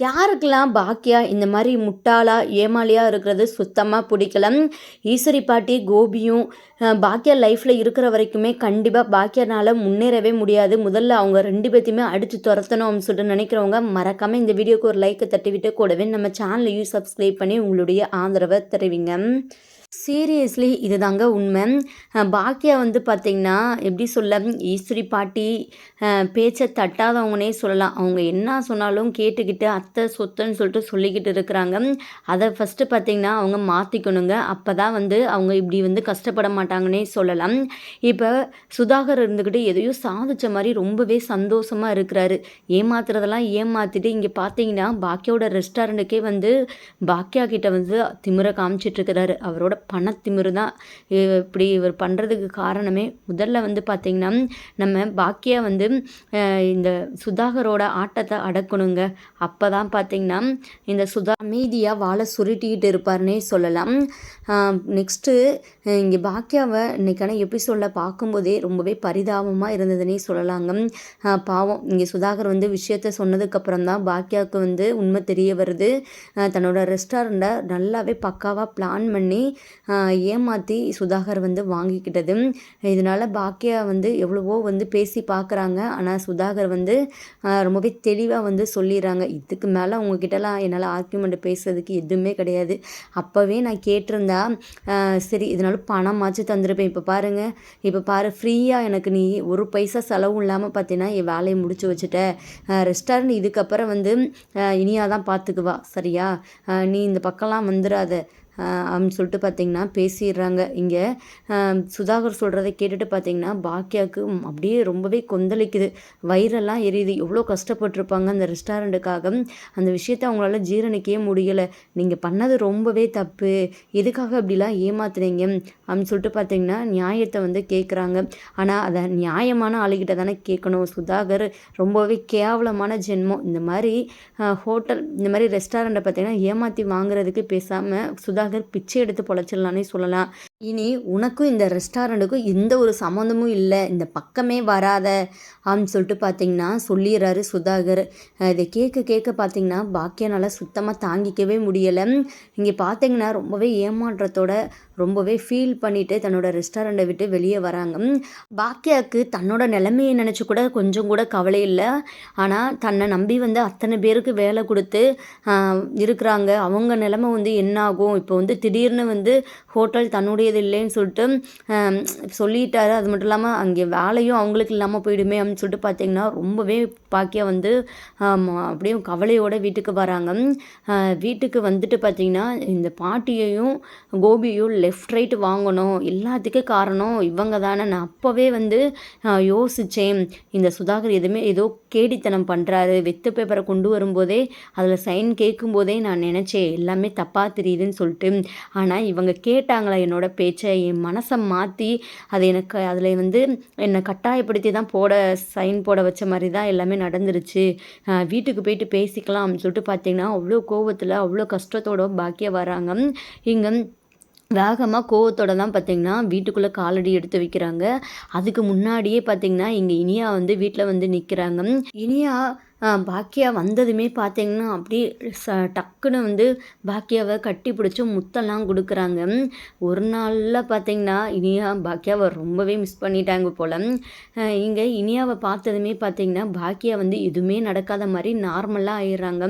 யாருக்கெல்லாம் பாக்கியா? இந்த மாதிரி முட்டாளா ஏமாலியாக இருக்கிறது சுத்தமாக பிடிக்கல. ஈஸ்வரி பாட்டி கோபியும் பாக்கியா லைஃப்பில் இருக்கிற வரைக்குமே கண்டிப்பாக பாக்கியனால் முன்னேறவே முடியாது. முதல்ல அவங்க ரெண்டு பேர்த்தையுமே அடித்து துரத்தணும் அப்படின்னு சொல்லிட்டு நினைக்கிறவங்க மறக்காமல் இந்த வீடியோக்கு ஒரு லைக்கை தட்டிவிட்டு கூடவே நம்ம சேனலையும் சப்ஸ்கிரைப் பண்ணி உங்களுடைய ஆதரவை தெரிவிங்க. சீரியஸ்லி இதுதாங்க உண்மை. பாக்கியா வந்து பார்த்திங்கன்னா எப்படி சொல்ல ஈஸ்வரி பாட்டி பேச்சை தட்டாதவங்கனே சொல்லலாம். அவங்க என்ன சொன்னாலும் கேட்டுக்கிட்டு அத்தை சொத்துன்னு சொல்லிட்டு சொல்லிக்கிட்டு இருக்கிறாங்க. அதை ஃபஸ்ட்டு பார்த்திங்கன்னா அவங்க மாற்றிக்கணுங்க அப்போ தான் வந்து அவங்க இப்படி வந்து கஷ்டப்பட மாட்டாங்கன்னே சொல்லலாம். இப்போ சுதாகர் இருந்துக்கிட்டு எதையோ சாதிச்ச மாதிரி ரொம்பவே சந்தோஷமாக இருக்கிறாரு. ஏமாத்துறதெல்லாம் ஏமாற்றிட்டு இங்கே பார்த்தீங்கன்னா பாக்கியோட ரெஸ்டாரண்ட்டுக்கே வந்து பாக்கியா கிட்ட வந்து திமிரை காமிச்சிட்ருக்கிறாரு அவரோட பணத்திமிரு தான் இப்படி இவர் பண்ணுறதுக்கு காரணமே முதல்ல வந்து பார்த்திங்கன்னா நம்ம பாக்கியா வந்து இந்த சுதாகரோட ஆட்டத்தை அடக்கணுங்க. அப்போ தான் பார்த்திங்கன்னா இந்த சுதா அமைதியாக வாழை சுருட்டிக்கிட்டு இருப்பார்னே சொல்லலாம். நெக்ஸ்ட்டு இங்கே பாக்கியாவை இன்றைக்கான எபிசோடில் பார்க்கும்போதே ரொம்பவே பரிதாபமாக இருந்ததுன்னே சொல்லலாங்க. பாவம் இங்கே சுதாகர் வந்து விஷயத்த சொன்னதுக்கப்புறம் தான் பாக்கியாவுக்கு வந்து உண்மை தெரிய வருது. தன்னோட ரெஸ்டாரண்ட்டை நல்லாவே பக்காவாக பிளான் பண்ணி ஏமாற்றி சுதாகர் வந்து வாங்கிக்கிட்டது. இதனால் பாக்கியா வந்து எவ்வளவோ வந்து பேசி பார்க்குறாங்க ஆனால் சுதாகர் வந்து ரொம்பவே தெளிவாக வந்து சொல்லிடுறாங்க இதுக்கு மேலே உங்ககிட்டலாம் என்னால் ஆர்கியூமெண்ட் பேசுறதுக்கு எதுவுமே கிடையாது. அப்போவே நான் கேட்டிருந்தா சரி இதனால பணமாச்சு தந்திருப்பேன். இப்போ பாருங்கள் இப்போ பாரு ஃப்ரீயாக எனக்கு நீ ஒரு பைசா செலவும் இல்லாமல் பார்த்தீங்கன்னா என் வேலையை முடிச்சு வச்சுட்ட. ரெஸ்டாரண்ட் இதுக்கப்புறம் வந்து இனியாக தான் பார்த்துக்குவா சரியா? நீ இந்த பக்கம்லாம் வந்துடாத அப்படின்னு சொல்லிட்டு பார்த்தீங்கன்னா பேசிடுறாங்க. இங்கே சுதாகர் சொல்கிறத கேட்டுட்டு பார்த்திங்கன்னா பாக்கியாவுக்கு அப்படியே ரொம்பவே கொந்தளிக்குது. வயிறெல்லாம் எரியுது. எவ்வளோ கஷ்டப்பட்டிருப்பாங்க அந்த ரெஸ்டாரண்ட்டுக்காக. அந்த விஷயத்தை அவங்களால ஜீரணிக்கவே முடியலை. நீங்கள் பண்ணது ரொம்பவே தப்பு. எதுக்காக அப்படிலாம் ஏமாத்துனீங்க? அப்படின்னு சொல்லிட்டு பார்த்தீங்கன்னா நியாயத்தை வந்து கேட்குறாங்க ஆனால் அதை நியாயமான ஆளுகிட்ட தானே கேட்கணும் சுதாகர் ரொம்பவே கேவலமான ஜென்மம். இந்த மாதிரி ஹோட்டல் இந்த மாதிரி ரெஸ்டாரண்ட்டை பார்த்தீங்கன்னா ஏமாற்றி வாங்குறதுக்கு பேசாமல் சுதாகர் பிச்சை எடுத்து பொழைச்சிடலான்னே சொல்லலாம். இனி உனக்கும் இந்த ரெஸ்டாரண்ட்டுக்கும் எந்த ஒரு சம்மந்தமும் இல்லை. இந்த பக்கமே வராத அப்படின்னு சொல்லிட்டு பார்த்தீங்கன்னா சொல்லிடுறாரு சுதாகர். இதை கேட்க கேட்க பார்த்தீங்கன்னா பாக்கியனால் சுத்தமாக தாங்கிக்கவே முடியலை. இங்கே பார்த்தீங்கன்னா ரொம்பவே ஏமாற்றத்தோட ரொம்பவே ஃபீல் பண்ணிவிட்டு தன்னோட ரெஸ்டாரண்ட்டை விட்டு வெளியே வராங்க. பாக்கியாவுக்கு தன்னோட நிலைமையை நினச்சி கூட கொஞ்சம் கூட கவலை இல்லை. ஆனால் தன்னை நம்பி வந்து அத்தனை பேருக்கு வேலை கொடுத்து இருக்கிறாங்க. அவங்க நிலைமை வந்து என்ன ஆகும்? இப்போ வந்து திடீர்னு வந்து ஹோட்டல் தன்னுடைய தன்னுடையது இல்லைன்னு சொல்லிட்டு சொல்லிட்டாரு. அது மட்டும் இல்லாமல் அங்கே வேலையும் அவங்களுக்கு இல்லாமல் போயிடுமே அப்படின்னு சொல்லிட்டு பார்த்தீங்கன்னா ரொம்பவே பாக்கியா வந்து அப்படியே கவலையோட வீட்டுக்கு வராங்க. வீட்டுக்கு வந்துட்டு பார்த்தீங்கன்னா இந்த பாட்டியையும் கோபியையும் லெஃப்ட் ரைட் வாங்கணும். எல்லாத்துக்கும் காரணம் இவங்க தானே நான் அப்போவே வந்து யோசித்தேன் இந்த சுதாகர் எதுவுமே ஏதோ கேடித்தனம் பண்ணுறாரு வெத்து பேப்பரை கொண்டு வரும்போதே அதில் சைன் கேட்கும்போதே நான் நினச்சேன் எல்லாமே தப்பாக தெரியுதுன்னு சொல்லிட்டு. ஆனால் இவங்க கேட்டாங்களா என்னோட பேச்சை என் மனசை மாற்றி அதை எனக்கு அதில் வந்து என்னை கட்டாயப்படுத்தி தான் போட சைன் போட வச்ச மாதிரி தான் எல்லாமே நடந்துருச்சு. வீட்டுக்கு போயிட்டு பேசிக்கலாம் அப்படின்னு சொல்லிட்டு பார்த்தீங்கன்னா அவ்வளோ கோவத்தில் அவ்வளோ கஷ்டத்தோட பாக்கிய வராங்க. இங்கே வேகமாக கோவத்தோட தான் பார்த்தீங்கன்னா வீட்டுக்குள்ளே காலடி எடுத்து வைக்கிறாங்க. அதுக்கு முன்னாடியே பார்த்தீங்கன்னா இங்கே இனியா வந்து வீட்டில் வந்து நிற்கிறாங்க இனியா பாக்கியா வந்ததுமே பார்த்தீங்கன்னா அப்படியே ச டக்குன்னு வந்து பாக்கியாவை கட்டி பிடிச்சி முத்தெல்லாம் கொடுக்குறாங்க. ஒரு நாளில் பார்த்தீங்கன்னா இனியா பாக்கியாவை ரொம்பவே மிஸ் பண்ணிட்டாங்க போல். இங்கே இனியாவை பார்த்ததுமே பார்த்தீங்கன்னா பாக்கியா வந்து எதுவுமே நடக்காத மாதிரி நார்மலாக ஆயிடுறாங்க.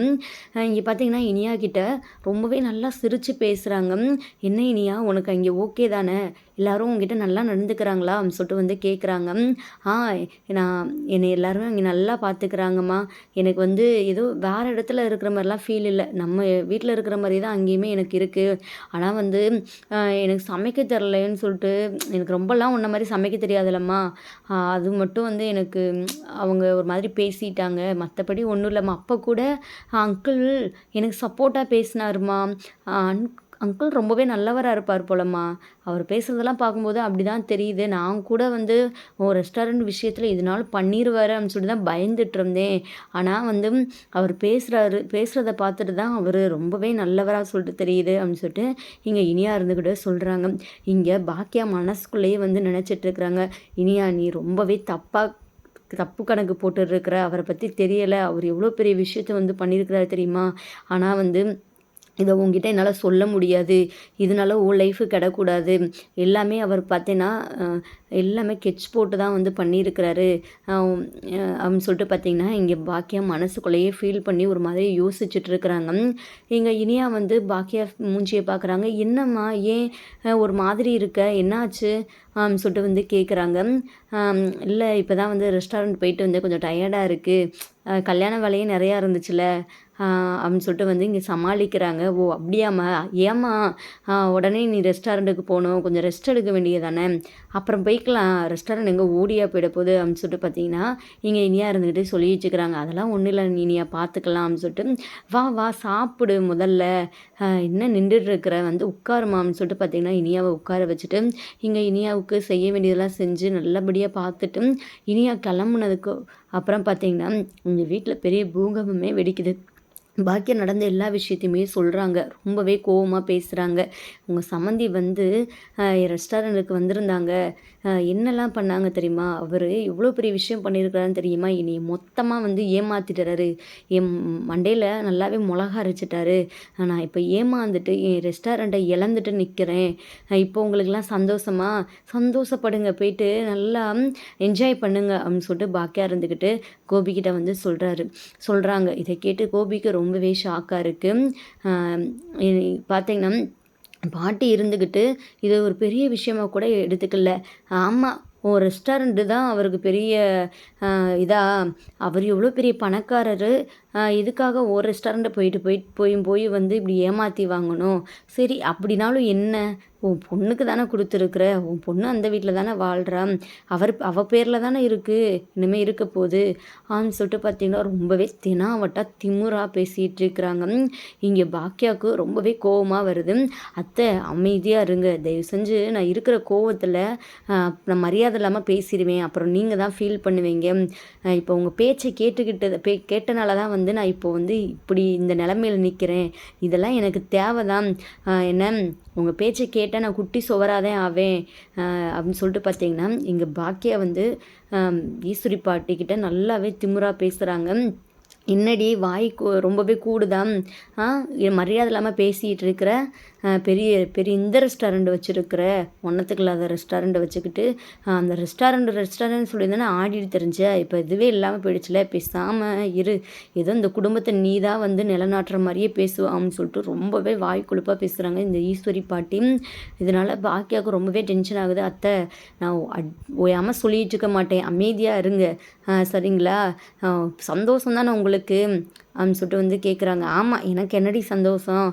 இங்கே பார்த்தீங்கன்னா இனியா கிட்ட ரொம்பவே நல்லா சிரித்து பேசுகிறாங்க என்ன இனியா உனக்கு அங்கே ஓகே தானே? எல்லாரும் உங்ககிட்ட நல்லா நடந்துக்கிறாங்களா? அப்படின்னு சொல்லிட்டு வந்து கேட்குறாங்க ஆ நான் என்னை எல்லாருமே அங்கே நல்லா பார்த்துக்கிறாங்கம்மா எனக்கு வந்து ஏதோ வேறு இடத்துல இருக்கிற மாதிரிலாம் ஃபீல் இல்லை. நம்ம வீட்டில் இருக்கிற மாதிரி தான் அங்கேயுமே எனக்கு இருக்குது ஆனால் வந்து எனக்கு சமைக்க தெரிலன்னு சொல்லிட்டு எனக்கு ரொம்பலாம் உன்ன மாதிரி சமைக்க தெரியாதுல்லம்மா. அது மட்டும் வந்து எனக்கு அவங்க ஒரு மாதிரி பேசிட்டாங்க. மற்றபடி ஒன்றும் இல்லைம்மா. அப்போ கூட அங்கிள் எனக்கு சப்போர்ட்டாக பேசினாருமா அங்கிள் ரொம்பவே நல்லவராக இருப்பார் போலம்மா. அவர் பேசுகிறதெல்லாம் பார்க்கும்போது அப்படி தான் தெரியுது. நான் கூட வந்து ஒரு ரெஸ்டாரண்ட் விஷயத்தில் இதனால பண்ணிடுவாரு அப்படின்னு சொல்லிட்டு தான் பயந்துட்டு இருந்தேன். ஆனால் வந்து அவர் பேசுகிறாரு பேசுகிறத பார்த்துட்டு தான் அவர் ரொம்பவே நல்லவராக சொல்லிட்டு தெரியுது அப்படின்னு சொல்லிட்டு இங்கே இனியா இருந்துக்கிட்டு சொல்கிறாங்க இங்கே பாக்கியா மனசுக்குள்ளேயே வந்து நினச்சிட்டு இருக்கிறாங்க. இனியா நீ ரொம்பவே தப்பாக தப்பு கணக்கு போட்டுருக்கிற அவரை பற்றி தெரியலை. அவர் எவ்வளோ பெரிய விஷயத்த வந்து பண்ணியிருக்கிறாரு தெரியுமா? ஆனால் வந்து இதை உங்ககிட்ட என்னால் சொல்ல முடியாது. இதனால உன் லைஃபு கிடக்கூடாது. எல்லாமே அவர் பார்த்தேன்னா எல்லாமே கெட்ச் போட்டு தான் வந்து பண்ணியிருக்கிறாரு. அப்படின்னு சொல்லிட்டு பார்த்தீங்கன்னா இங்கே பாக்கியா மனசுக்குள்ளேயே ஃபீல் பண்ணி ஒரு மாதிரி யோசிச்சுட்டு இருக்கிறாங்க. இங்கே இனியா வந்து பாக்கியா மூஞ்சியை பார்க்குறாங்க. என்னம்மா ஏன் ஒரு மாதிரி இருக்க? என்னாச்சு? சொல்லிட்டு வந்து கேட்குறாங்க இல்லை இப்போ தான் வந்து ரெஸ்டாரண்ட் போயிட்டு வந்து கொஞ்சம் டயர்டாக இருக்குது கல்யாண வேலையும் நிறையா இருந்துச்சுல. அப்படின்னு சொல்லிட்டு வந்து இங்கே சமாளிக்கிறாங்க. ஓ அப்படியாம்மா ஏம்மா? உடனே நீ ரெஸ்டாரண்ட்டுக்கு போகணும். கொஞ்சம் ரெஸ்ட் எடுக்க வேண்டியது தானே. அப்புறம் கேட்கலாம். ரெஸ்டாரண்ட் எங்கே ஓடியா போயிட போகுது அப்படின்னு சொல்லிட்டு பார்த்தீங்கன்னா இங்கே இனியா இருந்துக்கிட்டு சொல்லி வச்சுக்கிறாங்க. அதெல்லாம் ஒன்றும் இல்லை இனியா பார்த்துக்கலாம் அப்படின்னு சொல்லிட்டு. வா வா சாப்பிடு முதல்ல. என்ன நின்றுட்டு இருக்கிற? வந்து உட்காருமான்னு சொல்லிட்டு பார்த்தீங்கன்னா இனியாவை உட்கார வச்சுட்டு இங்கே இனியாவுக்கு செய்ய வேண்டியதெல்லாம் செஞ்சு நல்லபடியாக பார்த்துட்டு இனியா கிளம்புனதுக்கு அப்புறம் பார்த்தீங்கன்னா உங்கள் வீட்டில் பெரிய பூகம்பமே வெடிக்குது. பாக்கியம் நடந்த எல்லா விஷயத்தையுமே சொல்கிறாங்க ரொம்பவே கோவமாக பேசுகிறாங்க உங்கள் சம்மந்தி வந்து ரெஸ்டாரண்ட்டுக்கு வந்திருந்தாங்க. என்னெல்லாம் பண்ணாங்க தெரியுமா? அவர் இவ்வளோ பெரிய விஷயம் பண்ணியிருக்கிறாருன்னு தெரியுமா? என்னை மொத்தமாக வந்து ஏமாற்றிட்டுறாரு என் மண்டையில் நல்லாவே மிளகா அரைச்சிட்டாரு. நான் இப்போ ஏமாந்துட்டு என் ரெஸ்டாரண்ட்டை இழந்துட்டு நிற்கிறேன் இப்போ உங்களுக்கெல்லாம் சந்தோஷமா? சந்தோஷப்படுங்க. போயிட்டு நல்லா என்ஜாய் பண்ணுங்க. அப்படின்னு சொல்லிட்டு பாக்கியா இருந்துக்கிட்டு கோபிக்கிட்ட வந்து சொல்கிறாரு சொல்கிறாங்க இதை கேட்டு கோபிக்கு ரொம்பவே ஷாக்காக இருக்குது பார்த்தீங்கன்னா பாட்டி இருந்துக்கிட்டு இதை ஒரு பெரிய விஷயமா கூட எடுத்துக்கல. ஆமாம் ஓ ரெஸ்டாரண்ட்டு தான் அவருக்கு பெரிய இதாக அவர் எவ்வளோ பெரிய பணக்காரர் இதுக்காக ஒரு ரெஸ்டாரண்ட்டை போயிட்டு போயிட்டு போயும் போய் வந்து இப்படி ஏமாற்றி வாங்கணும். சரி அப்படின்னாலும் என்ன? உன் பொண்ணுக்கு தானே கொடுத்துருக்குற. உன் பொண்ணு அந்த வீட்டில் தானே வாழ்கிறா அவர் அவள் பேரில் தானே இருக்குது இனிமேல் இருக்க போகுது. ஆன்னு சொல்லிட்டு பார்த்தீங்கன்னா ரொம்பவே தினாவட்டா திமுறாக பேசிகிட்டு இருக்கிறாங்க. இங்கே பாக்கியாவுக்கு ரொம்பவே கோவமாக வருது. அத்தை அமைதியாக இருங்க. தயவு செஞ்சு நான் இருக்கிற கோவத்தில் நான் மரியாதை இல்லாமல் பேசிடுவேன். அப்புறம் நீங்கள் தான் ஃபீல் பண்ணுவீங்க. இப்போ உங்கள் பேச்சை கேட்டுக்கிட்டது பே கேட்டனால தான் வந்து வந்து நான் இப்போ வந்து இப்படி இந்த நிலமையில் நிற்கிறேன் இதெல்லாம் எனக்கு தேவைதான். என்ன? உங்கள் பேச்சை கேட்டால் நான் குட்டி சுவராதே ஆவேன். அப்படின்னு சொல்லிட்டு பார்த்தீங்கன்னா இங்கே பாக்கியா வந்து ஈஸ்வரி பாட்டிக்கிட்ட நல்லாவே திமுறாக பேசுகிறாங்க என்னடி வாய் ரொம்பவே கூடுதான் மரியாதை இல்லாமல் பேசிகிட்டு இருக்கிற? பெரிய பெரிய இந்த ரெஸ்டாரண்ட் வச்சுருக்கிற ஒன்றத்துக்கு இல்லாத ரெஸ்டாரண்ட்டை வச்சுக்கிட்டு அந்த ரெஸ்டாரண்ட் ரெஸ்டாரண்ட் சொல்லியிருந்தேன்னா ஆடிட்டு தெரிஞ்ச இப்போ இதுவே இல்லாமல் போயிடுச்சுல பேசாமல் இரு. ஏதோ இந்த குடும்பத்தை நீ தான் வந்து நிலநாட்டுற மாதிரியே பேசுவான்னு சொல்லிட்டு ரொம்பவே வாய் கொழுப்பாக பேசுகிறாங்க இந்த ஈஸ்வரி பாட்டி. இதனால் பாக்கியாவுக்கு ரொம்பவே டென்ஷன் ஆகுது. அத்தை நான் ஓயாமல் சொல்லிகிட்டு இருக்க மாட்டேன். அமைதியாக இருங்க. சரிங்களா? சந்தோஷம் தானே உங்களுக்கு. அப்படின்னு சொல்லிட்டு வந்து கேட்குறாங்க ஆமாம் எனக்கு என்னடி சந்தோஷம்?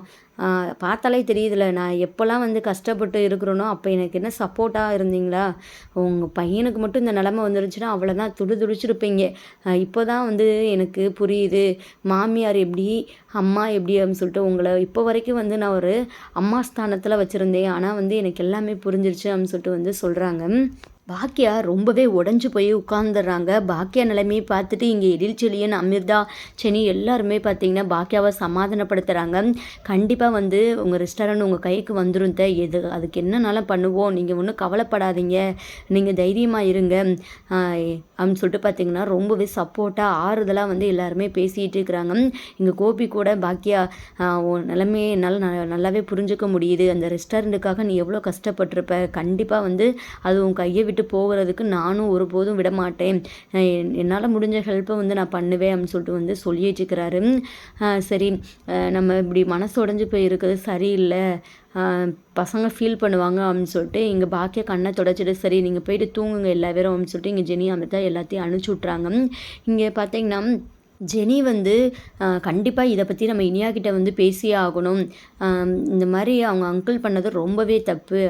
பார்த்தாலே தெரியுதுல நான் எப்போல்லாம் வந்து கஷ்டப்பட்டு இருக்கிறேனோ அப்போ எனக்கு என்ன சப்போர்ட்டாக இருந்தீங்களா? உங்கள் பையனுக்கு மட்டும் இந்த நிலமை வந்துருச்சுன்னா அவ்வளோதான் துடு துடிச்சிருப்பீங்க. இப்போ தான் வந்து எனக்கு புரியுது மாமியார் எப்படி அம்மா எப்படி அப்படின்னு சொல்லிட்டு உங்களை இப்போ வரைக்கும் வந்து நான் ஒரு அம்மா ஸ்தானத்தில் வச்சுருந்தேன். ஆனால் வந்து எனக்கு எல்லாமே புரிஞ்சிருச்சு அப்படின்னு சொல்லிட்டு வந்து சொல்கிறாங்க பாக்கியா ரொம்பவே உடஞ்சி போய் உட்காந்துடுறாங்க பாக்கியா நிலைமையை பார்த்துட்டு இங்கே எழில் செழியன் அமிர்தா செனி எல்லாருமே பார்த்தீங்கன்னா பாக்கியாவை சமாதானப்படுத்துகிறாங்க கண்டிப்பாக வந்து உங்கள் ரெஸ்டாரண்ட் உங்கள் கைக்கு வந்துடும் த. எது அதுக்கு என்னன்னாலும் பண்ணுவோம். நீங்கள் ஒன்றும் கவலைப்படாதீங்க. நீங்கள் தைரியமாக இருங்க. அப்படின்னு சொல்லிட்டு பார்த்தீங்கன்னா ரொம்பவே சப்போர்ட்டாக ஆறுதலாக வந்து எல்லாருமே பேசிகிட்டு இருக்கிறாங்க. இங்கே கோபி கூட பாக்கியா நிலைமையை என்னால் நல்லாவே புரிஞ்சுக்க முடியுது. அந்த ரெஸ்டாரண்ட்டுக்காக நீ எவ்வளோ கஷ்டப்பட்டிருப்ப. கண்டிப்பாக வந்து அது உன் கையை விட்டு விட்டு போகிறதுக்கு நானும் ஒருபோதும் விட மாட்டேன் என்னால் முடிஞ்ச ஹெல்ப்பை வந்து நான் பண்ணுவேன் அப்படின்னு சொல்லிட்டு வந்து சொல்லிட்டு இருக்கிறாரு சரி நம்ம இப்படி மனசு உடஞ்சி போய் இருக்கிறது சரியில்லை பசங்க ஃபீல் பண்ணுவாங்க அப்படின்னு சொல்லிட்டு இங்கே பாக்கிய கண்ணை தொடச்சிட்டு சரி நீங்கள் போயிட்டு தூங்குங்க எல்லா பேரும் அப்படின்னு சொல்லிட்டு இங்கே ஜெனி அமிர்தா எல்லாத்தையும் அனுப்பிச்சி விட்றாங்க இங்கே பார்த்தீங்கன்னா ஜெனி வந்து கண்டிப்பாக இதை பற்றி நம்ம இனியா கிட்ட வந்து பேசியே ஆகணும். இந்த மாதிரி அவங்க அங்கிள் பண்ணது ரொம்பவே தப்பு.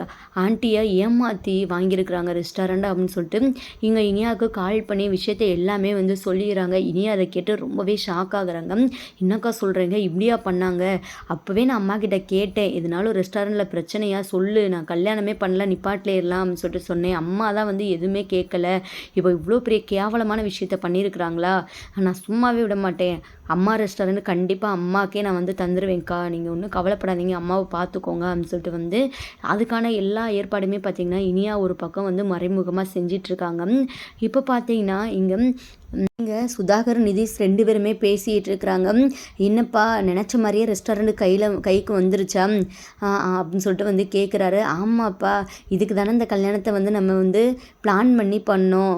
ஆண்டியை ஏமாற்றி வாங்கியிருக்கிறாங்க ரெஸ்டாரண்ட் அப்படின்னு சொல்லிட்டு. இங்கே இனியாவுக்கு கால் பண்ணி விஷயத்த எல்லாமே வந்து சொல்லிடுறாங்க. இனியா அதை கேட்டு ரொம்பவே ஷாக் ஆகுறாங்க. என்னக்கா சொல்கிறீங்க இப்படியா பண்ணாங்க? அப்போவே நான் அம்மா கிட்ட கேட்டேன். இதனாலும் ரெஸ்டாரண்ட்டில் பிரச்சனையாக சொல்லு. நான் கல்யாணமே பண்ணல நிப்பாட்டிலேலாம் அப்படின்னு சொல்லிட்டு சொன்னேன். அம்மா தான் வந்து எதுவுமே கேட்கல. இப்போ இவ்வளோ பெரிய கேவலமான விஷயத்த பண்ணியிருக்கிறாங்களா? நான் சும்மாவே விட மாட்டேன் அம்மா ரெஸ்டாரண்ட் கண்டிப்பாக அம்மாக்கே நான் வந்து தந்துடுவேன்க்கா நீங்கள் ஒன்றும் கவலைப்படாதீங்க. அம்மாவை பார்த்துக்கோங்க அப்படின்னு சொல்லிட்டு வந்து அதுக்கான எல்லா ஏற்பாடுமே பார்த்திங்கன்னா இனியா ஒரு பக்கம் வந்து மறைமுகமாக செஞ்சிட்ருக்காங்க. இப்போ பார்த்தீங்கன்னா இங்கே இங்கே சுதாகர் நிதிஷ் ரெண்டு பேருமே பேசிகிட்டு இருக்கிறாங்க என்னப்பா நினச்ச மாதிரியே ரெஸ்டாரண்ட் கையில் கைக்கு வந்துருச்சா? அப்படின்னு சொல்லிட்டு வந்து கேட்குறாரு ஆமாப்பா இதுக்கு தானே இந்த கல்யாணத்தை வந்து நம்ம வந்து பிளான் பண்ணி பண்ணோம்.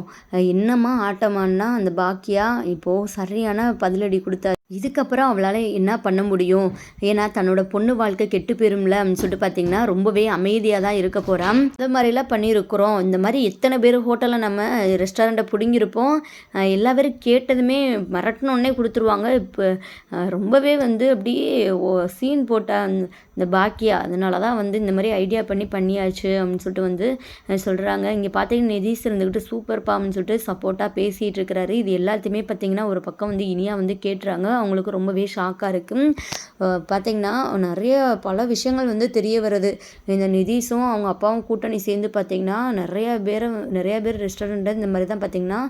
என்னம்மா ஆட்டமானா அந்த பாக்கியா? இப்போது சரியான பதிலடி கொடுத்து இதுக்கப்புறம் அவளால் என்ன பண்ண முடியும்? ஏன்னா தன்னோட பொண்ணு வாழ்க்கை கெட்டு போயிரும்ல அப்படின்னு சொல்லிட்டு பார்த்தீங்கன்னா ரொம்பவே அமைதியாக தான் இருக்க போகிறான் இந்த மாதிரிலாம் பண்ணியிருக்கிறோம். இந்த மாதிரி எத்தனை பேர் ஹோட்டலில் நம்ம ரெஸ்டாரண்ட்டை பிடுங்கியிருப்போம். எல்லா பேரும் கேட்டதுமே மிரட்டினோடனே கொடுத்துருவாங்க. இப்போ ரொம்பவே வந்து அப்படியே சீன் போட்ட இந்த பாக்கியா அதனால தான் வந்து இந்த மாதிரி ஐடியா பண்ணி பண்ணியாச்சு அப்படின்னு சொல்லிட்டு வந்து சொல்கிறாங்க இங்கே பார்த்தீங்கன்னா நிதிஷ் இருந்துக்கிட்டு சூப்பர் பாம்னு சொல்லிட்டு சப்போர்ட்டாக பேசிகிட்டு இருக்கிறாரு. இது எல்லாத்தையுமே பார்த்தீங்கன்னா ஒரு பக்கம் வந்து இனியாக வந்து கேட்டுறாங்க. அவங்களுக்கு ரொம்பவே ஷாக்காக இருக்குது பார்த்திங்கன்னா நிறைய பல விஷயங்கள் வந்து தெரிய வருது. இந்த நிதிஷும் அவங்க அப்பாவும் கூட்டணி சேர்ந்து பார்த்திங்கன்னா நிறைய பேரை நிறைய பேர் ரெஸ்டாரண்ட்டை இந்த மாதிரி தான் பார்த்திங்கன்னா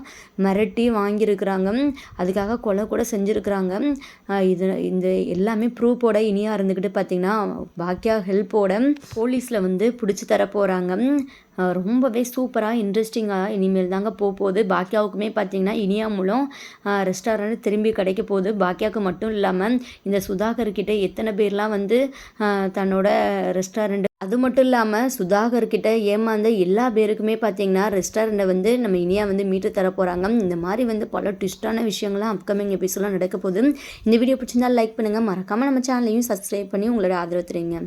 மிரட்டி வாங்கியிருக்கிறாங்க. அதுக்காக கொலை கூட செஞ்சுருக்கிறாங்க. இது இந்த எல்லாமே ப்ரூஃபோட இனியாக இருந்துக்கிட்டு பார்த்திங்கன்னா பாக்கியா ஹெல்ப்போட போலீஸில் வந்து பிடிச்சி தர போகிறாங்க ரொம்பவே சூப்பராக இன்ட்ரெஸ்டிங்காக இனிமேல் தாங்க போக போகுது பாக்கியாவுக்குமே பார்த்தீங்கன்னா இனியா மூலம் ரெஸ்டாரண்ட் திரும்பி கிடைக்க போகுது. பாக்கியாவுக்கு மட்டும் இல்லாமல் இந்த சுதாகர்கிட்ட எத்தனை பேர்லாம் வந்து தன்னோட ரெஸ்டாரண்ட் அது மட்டும் இல்லாமல் சுதாகர்கிட்ட ஏமாந்த எல்லா பேருக்குமே பார்த்தீங்கன்னா ரெஸ்டாரண்ட்டை வந்து நம்ம இனியா வந்து மீட்டு தர போகிறாங்க இந்த மாதிரி வந்து பல ட்விஸ்டான விஷயங்கள்லாம் அப்கமிங் எபிசோடெலாம் நடக்க போகுது. இந்த வீடியோ பிடிச்சிருந்தால் லைக் பண்ணுங்கள் மறக்காமல் நம்ம சேனலையும் சப்ஸ்கிரைப் பண்ணி உங்களோட ஆதரவு தருங்க